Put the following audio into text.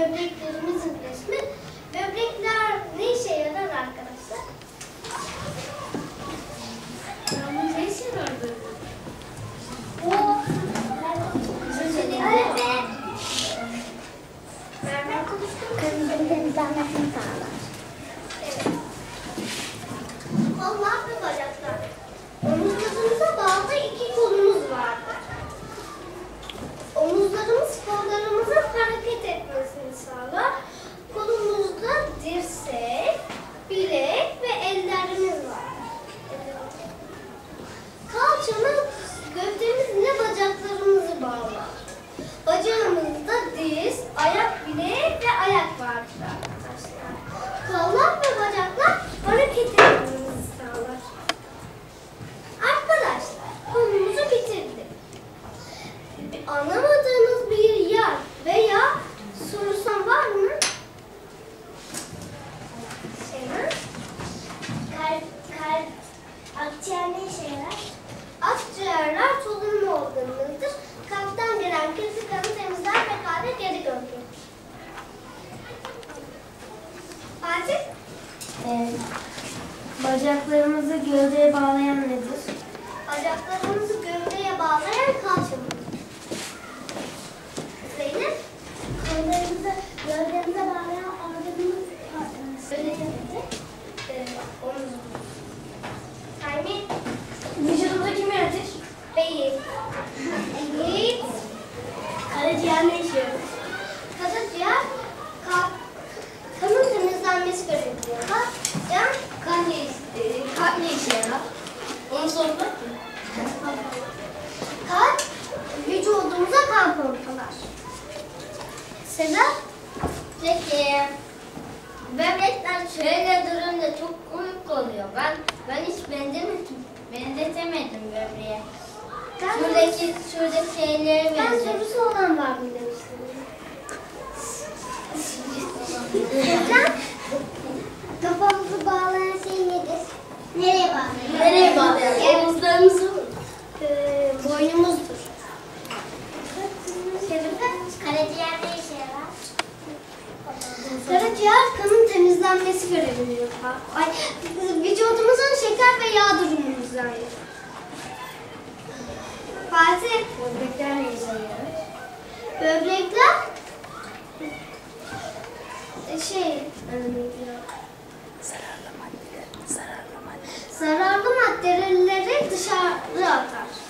böbreklerimizin resmi. Böbrekler ne işe yarar arkadaşlar? Ne işe yarar böyle? O Öğretmen. Mermer konuştum. Kırmızı temizlenmesini sağlar. Evet. Kollar ve bacaklar. Ayak bileği ve ayak vardır arkadaşlar. Kollar ve bacaklar hareket etmemizi sağlar. Arkadaşlar konumuzu bitirdik. Anlamadığınız bir yer veya sorusan var mı? Şeyma? Kalp, kalp, akciğer ne işe yarar? Akciğerler solunma organımızdır. Ee, bacaklarımızı gövdeye bağlayan nedir? Bacaklarımızı gövdeye bağlayan kalçamız. Zeynep? Kollarımızı gövdemize bağlayan organımız Öyle demedi. Ee, omuz. Kalbi, Vücudumuzu kim yönetir? beyin. Elit. Karaciğer ne işe yarar? Karaciğer, kalp, kanın temizlenmesi görevliyor. Can, Kan ne, e, kalp ne işe yarar? Onu sormak mı? kalp vücudumuza kan pompalar. Sedat? Peki. Böbrekler şöyle durunca çok komik oluyor. Ben ben hiç benzemedim. Benzetemedim böbreğe. Ben, Şuradaki şuradaki şeylere ben benziyor. sorusu olan var mı demiştim. Can? Kafamızı bağlayan şey nedir? Bağlayan? Nereye bağlıyor? Omuzlarımızı mı? Ee, boynumuzdur. Şerife? Karaciğer ne işe yarar? Karaciğer kanın temizlenmesi görevini yapar. Ay, vücudumuzun şeker ve yağ durumumuzu ayırır. Fatih, Böbrekler ne işe yarar? böbrekler e, şey, e, zararlı maddeleri dışarı atar.